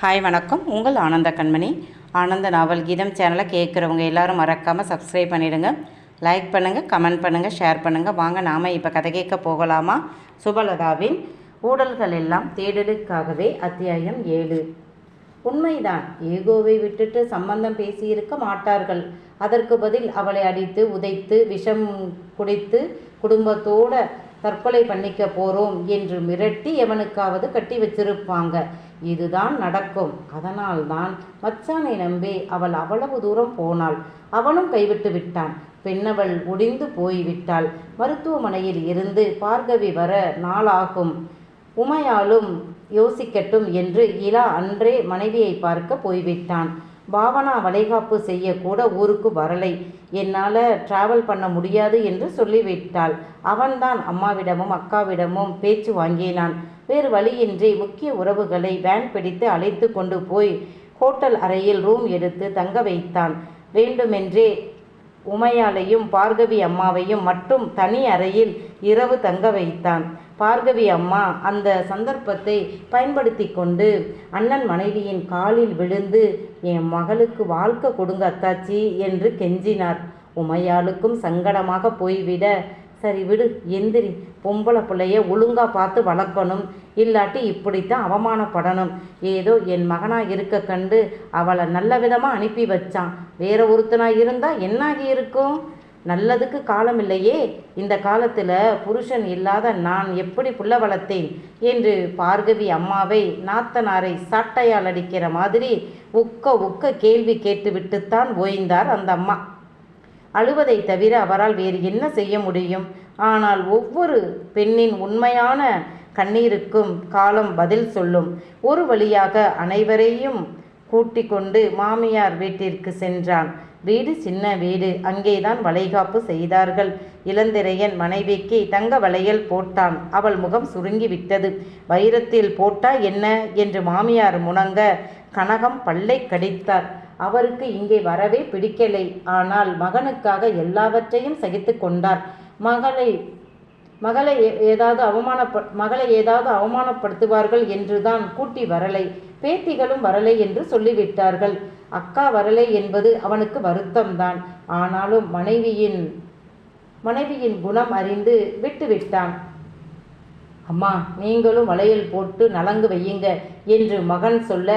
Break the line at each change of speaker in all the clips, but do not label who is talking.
Hi வணக்கம். உங்கள் ஆனந்த கண்மணி. ஆனந்த நாவல் கீதம் சேனலை கேட்குறவங்க எல்லாரும் மறக்காமல் சப்ஸ்கிரைப் பண்ணிடுங்க. லைக் பண்ணுங்கள் கமெண்ட் பண்ணுங்கள் ஷேர் பண்ணுங்கள் வாங்க நாம் இப்போ கதை கேட்க போகலாமா? சுபலதாவின் ஊடல்கள் எல்லாம் தேடலுக்காகவே அத்தியாயம் ஏழு. உண்மைதான். ஏகோவை விட்டுட்டு சம்பந்தம் பேசியிருக்க மாட்டார்கள். அதற்கு பதில் அவளை அடித்து உதைத்து விஷம் குடித்து குடும்பத்தோட தற்கொலை பண்ணிக்க போகிறோம் என்று மிரட்டி எவனுக்காவது கட்டி வச்சிருப்பாங்க. இதுதான் நடக்கும். அதனால்தான் மச்சானை நம்பி அவள் அவ்வளவு தூரம் போனாள். அவனும் கைவிட்டு விட்டான். பெண்ணவள் ஒடிந்து போய்விட்டாள். மருத்துவமனையில் இருந்து பார்கவி வர நாளாகும். உமையாலும் யோசிக்கட்டும் என்று இலா அன்றே மனைவியை பார்க்க போய்விட்டான். பாவனா வளைகாப்பு செய்யக்கூட ஊருக்கு வரலை. என்னால் டிராவல் பண்ண முடியாது என்று சொல்லிவிட்டாள். அவன்தான் அம்மாவிடமும் அக்காவிடமும் பேச்சு வாங்கினான். வேறு வழியின்றி முக்கிய உறவுகளை வேன் பிடித்து அழைத்து கொண்டு போய் ஹோட்டல் அறையில் ரூம் எடுத்து தங்க வைத்தான். வேண்டுமென்றே உமையாலையும் பார்கவி அம்மாவையும் மட்டும் தனி அறையில் இரவு தங்க வைத்தான். பார்கவி அம்மா அந்த சந்தர்ப்பத்தை பயன்படுத்தி கொண்டு அண்ணன் மனைவியின் காலில் விழுந்து என் மகளுக்கு வாழ்க்கை கொடுங்க அத்தாச்சி என்று கெஞ்சினார். உமையாளுக்கும் சங்கடமாக போய்விட. சரி விடு எந்திரி. பொம்பளை பிள்ளைய ஒழுங்காக பார்த்து வளர்க்கணும். இல்லாட்டி இப்படித்தான் அவமானப்படணும். ஏதோ என் மகனாக இருக்க கண்டு அவளை நல்ல விதமாக அனுப்பி வச்சான். வேற ஒருத்தனாக இருந்தால் என்னாகி இருக்கும்? நல்லதுக்கு காலம் இல்லையே. இந்த காலத்தில் புருஷன் இல்லாத நான் எப்படி புள்ள வளர்த்தேன் என்று பார்கவி அம்மாவை நாத்தனாரை சாட்டையால் அடிக்கிற மாதிரி உக்க உக்க கேள்வி கேட்டுவிட்டுத்தான் ஓய்ந்தார் அந்த அம்மா. அழுவதை தவிர அவரால் வேறு என்ன செய்ய முடியும்? ஆனால் ஒவ்வொரு பெண்ணின் உண்மையான கண்ணீருக்கும் காலம் பதில் சொல்லும். ஒரு வழியாக அனைவரையும் கூட்டிக் கொண்டு மாமியார் வீட்டிற்கு சென்றான். வீடு சின்ன வீடு. அங்கேதான் வளைகாப்பு செய்தார்கள். இளந்திரையன் மனைவிக்கு தங்க வளையல் போட்டான். அவள் முகம் சுருங்கி விட்டது வைரத்தில் போட்டா என்ன? என்று மாமியார் முணங்க கனகம் பல்லை கடித்தார். அவருக்கு இங்கே வரவே பிடிக்கலை. ஆனால் மகனுக்காக எல்லாவற்றையும் சகித்து கொண்டார். மகளை மகளை ஏதாவது அவமானப்ப மகளை ஏதாவது அவமானப்படுத்துவார்கள் என்றுதான் கூட்டி வரலை. பேத்திகளும் வரலை என்று சொல்லிவிட்டார்கள். அக்கா வரலை என்பது அவனுக்கு வருத்தம்தான். ஆனாலும் மனைவியின் மனைவியின் குணம் அறிந்து விட்டுவிட்டான். அம்மா நீங்களும் வளையல் போட்டு நலங்கு வையுங்க என்று மகன் சொல்ல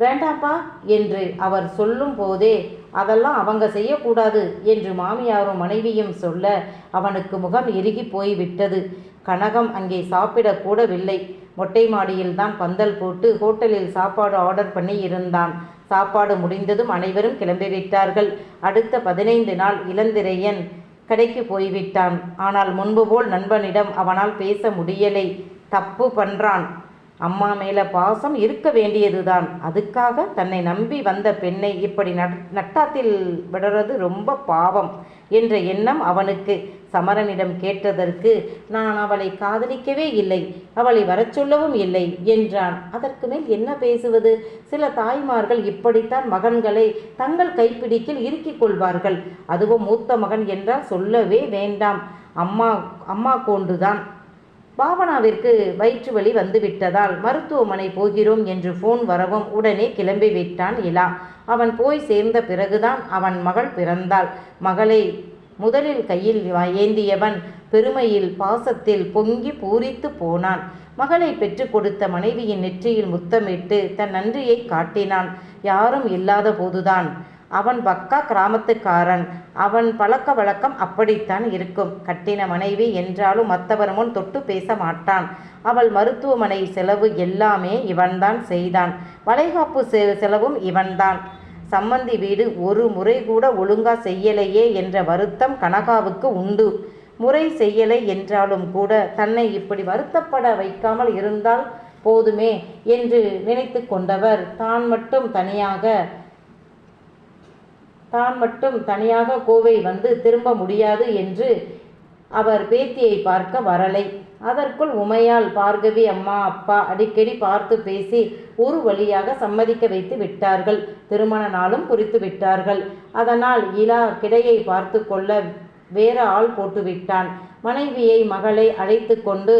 வேண்டாப்பா என்று அவர் சொல்லும் போதே அதெல்லாம் அவங்க செய்யக்கூடாது என்று மாமியாரும் மனைவியும் சொல்ல அவனுக்கு முகம் இறுகி போய்விட்டது. கனகம் அங்கே சாப்பிடக்கூடவில்லை. மொட்டை மாடியில் தான் பந்தல் போட்டு ஹோட்டலில் சாப்பாடு ஆர்டர் பண்ணி இருந்தான். சாப்பாடு முடிந்ததும் அனைவரும் கிளம்பிவிட்டார்கள் அடுத்த பதினைந்து நாள் இளந்திரையன் கடைக்கு போய்விட்டான். ஆனால் முன்பு போல் நண்பனிடம் அவனால் பேச முடியலை. தப்பு பண்றான். அம்மா மேலே பாசம் இருக்க வேண்டியதுதான். அதுக்காக தன்னை நம்பி வந்த பெண்ணை இப்படி நட்- நட்டாத்தில் விடுறது ரொம்ப பாவம் என்ற எண்ணம் அவனுக்கு. சமரனிடம் கேட்டதற்கு நான் அவளை காதலிக்கவே இல்லை அவளை வரச் சொல்லவும் இல்லை என்றான். அதற்கு மேல் என்ன பேசுவது? சில தாய்மார்கள் இப்படித்தான் மகன்களை தங்கள் கைப்பிடிக்கில் இறுக்கிக் கொள்வார்கள். அதுவும் மூத்த மகன் என்றால் சொல்லவே வேண்டாம். அம்மா அம்மா கோண்டுதான் பாவனாவிற்கு வயிற்று வலி வந்துவிட்டதால் மருத்துவமனை போகிறோம் என்று ஃபோன் வரவும் உடனே கிளம்பி விட்டான் இலா. அவன் போய் சேர்ந்த பிறகுதான் அவன் மகள் பிறந்தாள். மகளை முதலில் கையில் வா- ஏந்தியவன் பெருமையில் பாசத்தில் பொங்கி பூரித்து போனான். மகளை பெற்றுக் கொடுத்த மனைவியின் நெற்றியில் முத்தமிட்டு தன் நன்றியை காட்டினான். யாரும் இல்லாத போதுதான் அவன் பக்கா கிராமத்துக்காரன். அவன் பழக்க வழக்கம் அப்படித்தான் இருக்கும். கட்டின மனைவி என்றாலும் மற்றவர் முன் தொட்டு பேச மாட்டான். அவள் மருத்துவமனை செலவு எல்லாமே இவன்தான் செய்தான். வளைகாப்பு செ- செலவும் இவன்தான். சம்மந்தி வீடு ஒரு முறை கூட ஒழுங்கா செய்யலையே என்ற வருத்தம் கனகாவுக்கு உண்டு. முறை செய்யலை என்றாலும் கூட தன்னை இப்படி வருத்தப்பட வைக்காமல் இருந்தால் போதுமே என்று நினைத்து கொண்டவர். தான் மட்டும் தனியாக தான் மட்டும் தனியாக கோவை வந்து திரும்ப முடியாது என்று அவர் பேத்தியை பார்க்க வரலை. அதற்குள் உமையால் பார்கவி அம்மா அப்பா அடிக்கடி பார்த்து பேசி ஒரு வழியாக சம்மதிக்க வைத்து விட்டார்கள். திருமண நாளும் குறித்து விட்டார்கள். அதனால் இலா கிடையை பார்த்து கொள்ள வேற ஆள் போட்டுவிட்டான் மனைவியை மகளை அழைத்து கொண்டு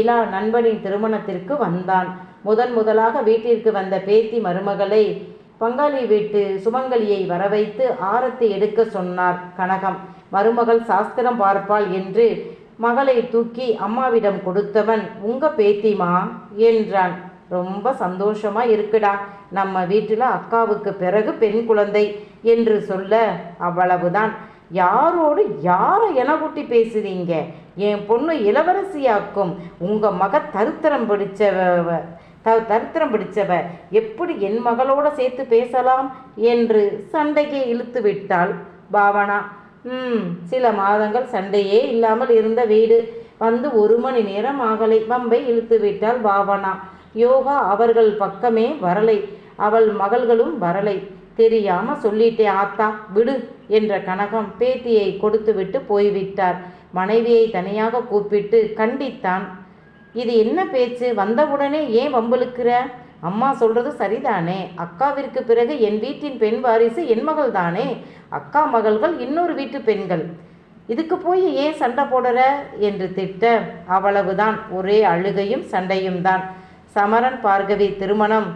இலா நண்பனின் திருமணத்திற்கு வந்தான். முதன் முதலாக வீட்டிற்கு வந்த பேத்தி மருமகளை பங்காளி வீட்டு சுமங்கலியை வரவைத்து ஆரத்தி எடுக்க சொன்னார் கனகம். மருமகள் சாஸ்திரம் பார்ப்பாள் என்று மகளை தூக்கி அம்மாவிடம் கொடுத்தவன் உங்க பேத்திமா என்றான். ரொம்ப சந்தோஷமா இருக்குடா. நம்ம வீட்டில் அக்காவுக்கு பிறகு பெண் குழந்தை என்று சொல்ல அவ்வளவுதான். யாரோடு யாரை என கூட்டி பேசுறீங்க? என் பொண்ணு இளவரசியாக்கும். உங்க மக தருத்திரம் பிடிச்சவ தரித்திரம் பிடிச்சவ எப்படி என் மகளோட சேர்த்து பேசலாம் என்று சண்டைக்கு இழுத்து விட்டாள் பாவனா. ம் சில மாதங்கள் சண்டையே இல்லாமல் இருந்த வீடு வந்து ஒரு மணி நேரம் ஆகலை. பம்பை இழுத்து விட்டாள் பாவனா. யோகா அவர்கள் பக்கமே வரலை. அவள் மகள்களும் வரலை. தெரியாம சொல்லிட்டே ஆத்தா விடு என்ற கனகம் பேத்தியை கொடுத்துவிட்டு போய்விட்டார். மனைவியை தனியாக கூப்பிட்டு கண்டித்தான் இது என்ன பேச்சு? வந்தவுடனே ஏன் வம்புழுக்கிற? அம்மா சொல்றது சரிதானே. அக்காவிற்கு பிறகு என் வீட்டின் பெண் வாரிசு என் மகள் தானே அக்கா மகள்கள் இன்னொரு வீட்டு பெண்கள். இதுக்கு போய் ஏன் சண்டை போடுற? என்று திட்ட. அவ்வளவுதான். ஒரே அழுகையும் சண்டையும் தான். சமரன் பார்கவி திருமணம்.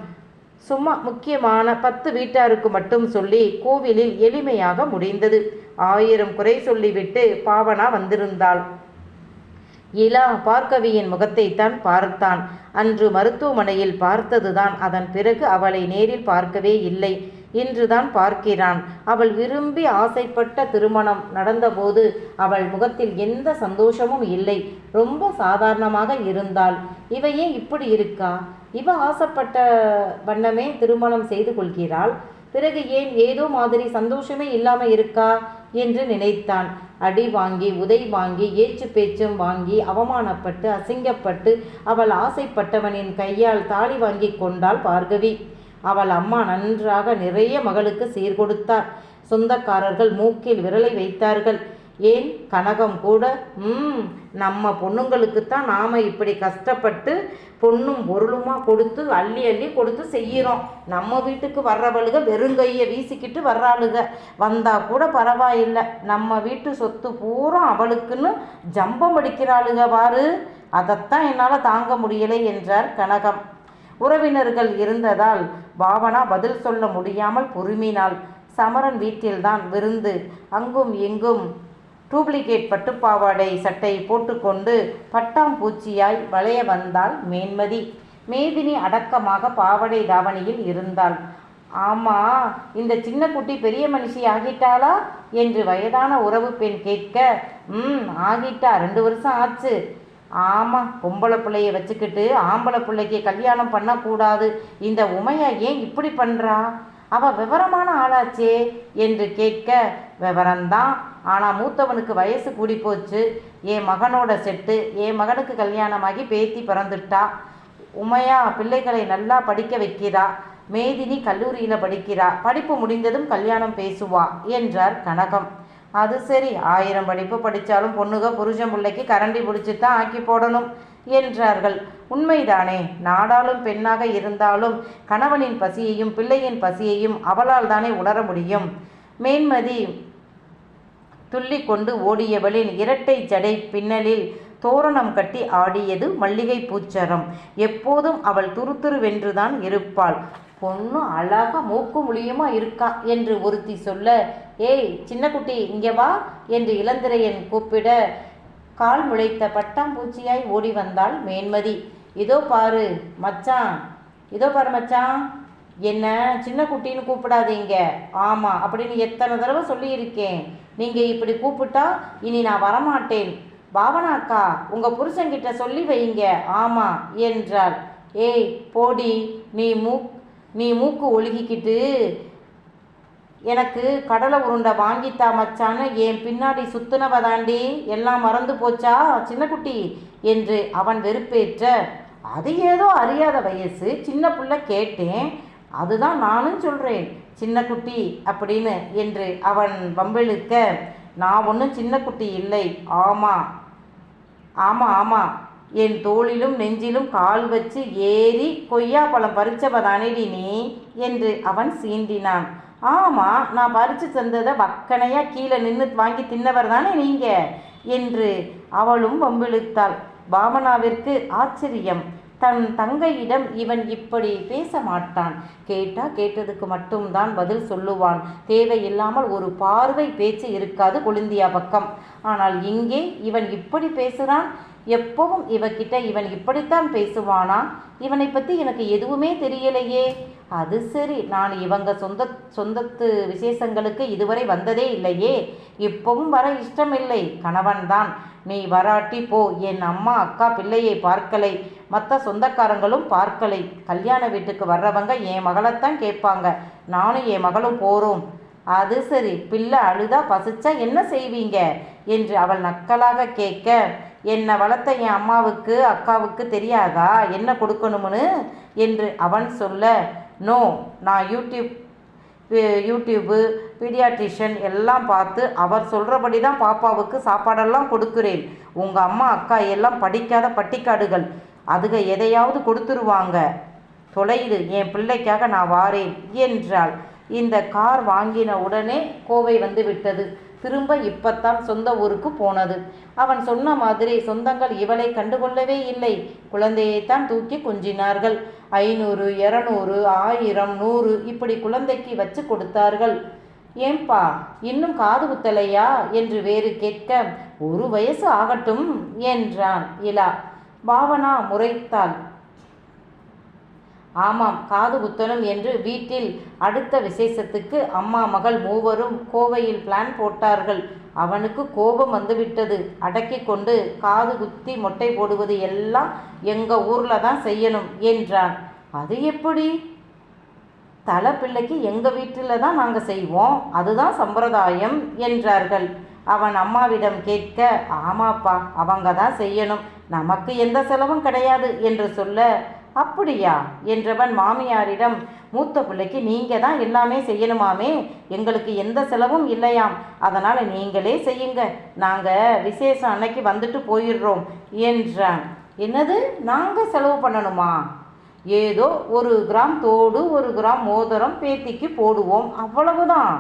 சும்மா முக்கியமான பத்து வீட்டாருக்கு மட்டும் சொல்லி கோவிலில் எளிமையாக முடிந்தது. ஆயிரம் குறை சொல்லிவிட்டு பாவனா வந்திருந்தாள். இலா பார்க்கவியின் முகத்தைத்தான் பார்த்தான். அன்று மருத்துவமனையில் பார்த்ததுதான். அதன் பிறகு அவளை நேரில் பார்க்கவே இல்லை. இன்றுதான் பார்க்கிறான். அவள் விரும்பி ஆசைப்பட்ட திருமணம் நடந்தபோது அவள் முகத்தில் எந்த சந்தோஷமும் இல்லை. ரொம்ப சாதாரணமாக இருந்தாள். இவ ஏன் இப்படி இருக்கா? இவ ஆசைப்பட்ட வண்ணமே திருமணம் செய்து கொள்கிறாள். பிறகு ஏன் ஏதோ மாதிரி சந்தோஷமே இல்லாமல் இருக்கா என்று நினைத்தான். அடி வாங்கி உதை வாங்கி ஏச்சு பேச்சும் வாங்கி அவமானப்பட்டு அசிங்கப்பட்டு அவள் ஆசைப்பட்டவனின் கையால் தாலி வாங்கி கொண்டாள் பார்கவி. அவள் அம்மா நன்றாக நிறைய மகளுக்கு சீர்கொடுத்தார் சொந்தக்காரர்கள் மூக்கில் விரலை வைத்தார்கள். ஏன் கனகம் கூட? ம் நம்ம பொண்ணுங்களுக்குத்தான் நாம் இப்படி கஷ்டப்பட்டு பொண்ணும் பொருளுமா கொடுத்து அள்ளி அள்ளி கொடுத்து செய்கிறோம் நம்ம வீட்டுக்கு வர்றவளுக வெறுங்கையை வீசிக்கிட்டு வர்றாளுக. வந்தா கூட பரவாயில்லை. நம்ம வீட்டு சொத்து பூரா அவளுக்குன்னு ஜம்பம் அடிக்கிறாளுக பாரு. அதைத்தான் என்னால் தாங்க முடியலை என்றார் கனகம். உறவினர்கள் இருந்ததால் பாவனா பதில் சொல்ல முடியாமல் பொறுமினாள். சமரன் வீட்டில்தான் விருந்து. அங்கும் இங்கும் டூப்ளிகேட் பட்டுப்பாவாடை சட்டை போட்டுக்கொண்டு பட்டாம்பூச்சியாய் வளைய வந்தாள் மேன்மதி. மேதினி அடக்கமாக பாவாடை தாவணியில் இருந்தாள். ஆமா இந்த சின்ன குட்டி பெரிய மனுஷி ஆகிட்டாளா? என்று வயதான உறவு பெண் கேட்க ம் ஆகிட்டா ரெண்டு வருஷம் ஆச்சு. ஆமாம் பொம்பளை பிள்ளைய வச்சுக்கிட்டு ஆம்பளை பிள்ளைக்கு கல்யாணம் பண்ணக்கூடாது. இந்த உமையா ஏன் இப்படி பண்ணுறா அவ விவரமான ஆளாச்சே என்று கேட்க விவரம்தான். ஆனால் மூத்தவனுக்கு வயசு கூடி போச்சு என் மகனோட செட்டு. என் மகனுக்கு கல்யாணமாகி பேத்தி பிறந்துட்டா. உமையா பிள்ளைகளை நல்லா படிக்க வைக்கிறா. மேதினி கல்லூரியில் படிக்கிறா. படிப்பு முடிந்ததும் கல்யாணம் பேசுவா என்றார் கனகம். அது சரி. ஆயிரம் படிப்பு படித்தாலும் பொண்ணுக புருஷன் பிள்ளைக்கு கரண்டி பிடிச்சி தான் ஆக்கி போடணும். என்றார்கள். உண்மைதானே நாடாளும் பெண்ணாக இருந்தாலும் கணவனின் பசியையும் பிள்ளையின் பசியையும் அவளால் தானே உணர முடியும்? மேன்மதி துள்ளி கொண்டு ஓடியவளின் இரட்டை ஜடை பின்னலில் தோரணம் கட்டி ஆடியது மல்லிகை பூச்சரம். எப்போதும் அவள் துருத்துருவென்றுதான் இருப்பாள். பொண்ணு அழகா மூக்கு முழியுமா இருக்கா? என்று ஒருத்தி சொல்ல ஏய் சின்ன குட்டி இங்கே வா என்று இளந்திரையன் கூப்பிட கால் முளைத்த பட்டாம்பூச்சியாய் ஓடி வந்தாள் மேன்மதி. இதோ பாரு மச்சான். இதோ பாரு மச்சான். என்ன சின்ன குட்டின்னு கூப்பிடாதீங்க. ஆமாம் அப்படின்னு எத்தனை தடவை சொல்லியிருக்கேன். நீங்கள் இப்படி கூப்பிட்டா இனி நான் வரமாட்டேன். பாவனாக்கா உங்கள் புருஷன்கிட்ட சொல்லி வைங்க. ஆமாம் என்றாள். ஏய் போடி நீ மூக் நீ மூக்கு ஒழுகிக்கிட்டு எனக்கு கடலை உருண்டை வாங்கித்தா மச்சான்னு என் பின்னாடி சுத்துனவ தாண்டி எல்லாம் மறந்து போச்சா சின்னக்குட்டி என்று அவன் வெறுப்பேற்ற. அது ஏதோ அறியாத வயசு சின்ன புள்ள கேட்டேன். அதுதான் நானும் சொல்கிறேன் சின்ன குட்டி அப்படின்னு என்று அவன் வம்பிழுக்க. நான் ஒன்றும் சின்ன குட்டி இல்லை ஆமாம் ஆமாம் ஆமாம் என் தோளிலும் நெஞ்சிலும் கால் வச்சு ஏறி கொய்யாப்பழம் பறிச்சவ தானேடி நீ? என்று அவன் சீண்டினான். ஆமாம் நான் பறித்து தந்ததை வக்கனையாக கீழே நின்று வாங்கி தின்னவர் தானே நீங்கள் என்று அவளும் வம்பிழுத்தாள். பாவனாவிற்கு ஆச்சரியம். தன் தங்கையிடம் இவன் இப்படி பேச மாட்டான். கேட்டா கேட்டதுக்கு மட்டும்தான் பதில் சொல்லுவான். தேவையில்லாமல் ஒரு பார்வை பேச்சு இருக்காது கொழுந்தியா பக்கம். ஆனால் இங்கே இவன் இப்படி பேசுகிறான் எப்பவும் இவகிட்ட இவன் இப்படித்தான் பேசுவானா? இவனை பற்றி எனக்கு எதுவுமே தெரியலையே. அது சரி நான் இவங்க சொந்த சொந்தத்து விசேஷங்களுக்கு இதுவரை வந்ததே இல்லையே. இப்பவும் வர இஷ்டமில்லை. கணவன்தான். நீ வராட்டி போ. என் அம்மா அக்கா பிள்ளையை பார்க்கலை. மற்ற சொந்தக்காரங்களும் பார்க்கலை. கல்யாண வீட்டுக்கு வர்றவங்க என் மகளைத்தான் கேட்பாங்க. நானும் என் மகளும் போகிறோம் அது சரி பிள்ளை அழுதா பசிச்சா என்ன செய்வீங்க? என்று அவள் நக்கலாக கேட்க என்னை வளர்த்த என் அம்மாவுக்கு அக்காவுக்கு தெரியாதா? என்ன கொடுக்கணும்னு? என்று அவன் சொல்ல நோ நான் யூடியூப் யூடியூப்பு பீடியாட்ரிஷியன் எல்லாம் பார்த்து அவர் சொல்கிறபடி தான் பாப்பாவுக்கு சாப்பாடெல்லாம் கொடுக்குறேன். உங்கள் அம்மா அக்கா எல்லாம் படிக்காத பட்டிக்காடுகள். அதுக எதையாவது கொடுத்துருவாங்க. தொலையுது என் பிள்ளைக்காக நான் வாரேன் என்றாள். இந்த கார் வாங்கின உடனே கோவை வந்து விட்டது. திரும்ப இப்பத்தான் சொந்த ஊருக்கு போனது. அவன் சொன்ன மாதிரி சொந்தங்கள் இவளை கண்டுகொள்ளவே இல்லை. குழந்தையைத்தான் தூக்கி கொஞ்சினார்கள். ஐநூறு இரநூறு ஆயிரம் நூறு இப்படி குழந்தைக்கு வச்சு கொடுத்தார்கள். ஏம்பா இன்னும் காது குத்தலையா? என்று வேறு கேட்க ஒரு வயசு ஆகட்டும் என்றான் இலா. பாவனா முறைத்தாள். ஆமாம் காது குத்தணும் என்று வீட்டில் அடுத்த விசேஷத்துக்கு அம்மா மகள் மூவரும் கோவையில் பிளான் போட்டார்கள். அவனுக்கு கோபம் வந்துவிட்டது. அடக்கி கொண்டு காது குத்தி மொட்டை போடுவது எல்லாம் எங்கள் ஊரில் தான் செய்யணும் என்றான். அது எப்படி? தலை பிள்ளைக்கு எங்கள் வீட்டில் தான் நாங்கள் செய்வோம். அதுதான் சம்பிரதாயம் என்றார்கள். அவன் அம்மாவிடம் கேட்க ஆமாப்பா அவங்க தான் செய்யணும். நமக்கு எந்த செலவும் கிடையாது என்று சொல்ல அப்படியா? என்றவன் மாமியாரிடம் மூத்த பிள்ளைக்கு நீங்கள் தான் எல்லாமே செய்யணுமாமே? எங்களுக்கு எந்த செலவும் இல்லையாம். அதனால் நீங்களே செய்யுங்க. நாங்கள் விசேஷம் அன்னைக்கு வந்துட்டு போயிடுறோம் என்றான். என்னது? நாங்கள் செலவு பண்ணணுமா? ஏதோ ஒரு கிராம் தோடு ஒரு கிராம் மோதிரம் பேத்திக்கு போடுவோம். அவ்வளவுதான்.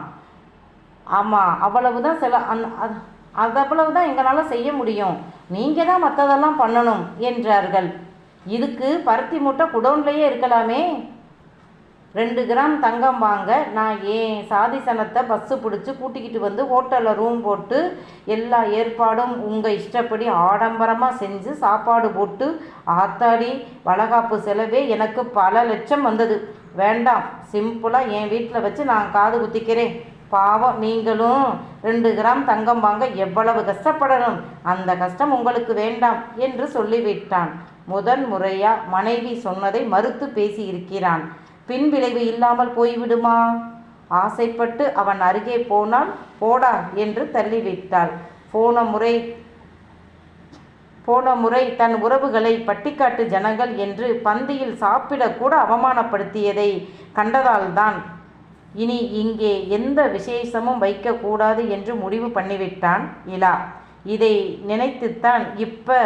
ஆமாம் அவ்வளவுதான் செல அந் அது அது அவ்வளவுதான் எங்களால் செய்ய முடியும். நீங்கள் தான் மற்றதெல்லாம் பண்ணணும் என்றார்கள். இதுக்கு பருத்தி மூட்டை குடோன்லேயே இருக்கலாமே. ரெண்டு கிராம் தங்கம் வாங்க. நான் ஏன் சாதி சனத்தை பஸ்ஸு பிடிச்சி கூட்டிக்கிட்டு வந்து ஹோட்டலில் ரூம் போட்டு எல்லா ஏற்பாடும் உங்கள் இஷ்டப்படி ஆடம்பரமாக செஞ்சு சாப்பாடு போட்டு ஆத்தாடி வளகாப்பு செலவே எனக்கு பல லட்சம் வந்தது. வேண்டாம். சிம்பிளாக என் வீட்டில் வச்சு நான் காது குத்திக்கிறேன். பாவம். நீங்களும் ரெண்டு கிராம் தங்கம் வாங்க எவ்வளவு கஷ்டப்படணும். அந்த கஷ்டம் உங்களுக்கு வேண்டாம் என்று சொல்லிவிட்டான். முதன் முறையா மனைவி சொன்னதை மறுத்து பேசியிருக்கிறான். பின் விளைவு இல்லாமல் போய்விடுமா? ஆசைப்பட்டு அவன் அருகே போனால் போடா என்று தள்ளிவிட்டாள். போன முறை போன முறை தன் உறவுகளை பட்டிக்காட்டு ஜனங்கள் என்று பந்தியில் சாப்பிடக்கூட அவமானப்படுத்தியதை கண்டதால்தான் இனி இங்கே எந்த விசேஷமும் வைக்கக்கூடாது என்று முடிவு பண்ணிவிட்டான் இலா. இதை நினைத்துத்தான் இப்போ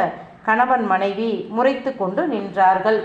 கணவன் மனைவி முறைத்து கொண்டு நின்றார்கள்.